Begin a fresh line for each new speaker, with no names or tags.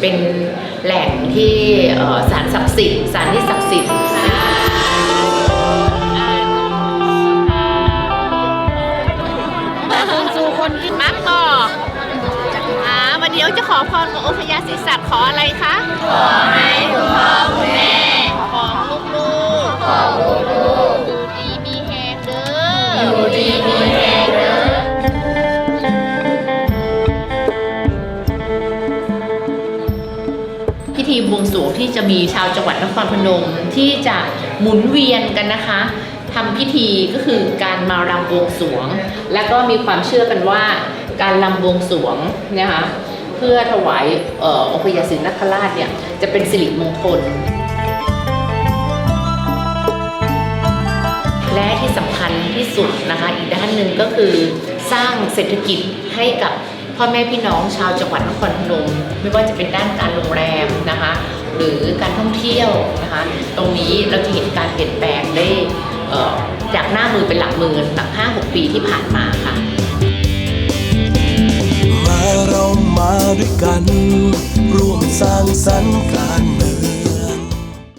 เป็นแหล่งที่เอ่อสารศักดิ์สิทธิ์สารที่ศักดิ์สิทธิ์นะคะ
คุณสู่คนกินมักต่ออ่าวันเดียวจะขอพรกับองค์พญาศรีสัตว์ขออะไรคะ ขอให้คุณพ่อคุณแม่ของลูกๆของลูกๆอยู่ดีมีแฮงเด้ออยู่ดีมีแฮ
ธีบวงสรวงที่จะมีชาวจังหวัดนครพนมที่จะหมุนเวียนกันนะคะทำพิธีก็คือการมารำบวงสรวง และก็มีความเชื่อกันว่าการรำบวงสรวงนะคะเพื่อถวายอองค์พญาศรีนคราชเนี่ยจะเป็นสิริมงคล และที่สำคัญที่สุดนะคะอีกด้านหนึ่งก็คือสร้างเศรษฐกิจให้กับ พ่อแม่พี่น้องชาวจังหวัดนครพนมไม่ว่าจะเป็นด้านการโรงแรมนะคะ หรือการท่องเที่ยวนะคะ ตรงนี้เราจะเห็นการเปลี่ยนแปลงได้จากหน้ามือเป็นหลังมือหลัง5-6ปีที่ผ่านมาค่ะ
มาเรามาด้วยกัน ร่วมสร้างสรรค์การ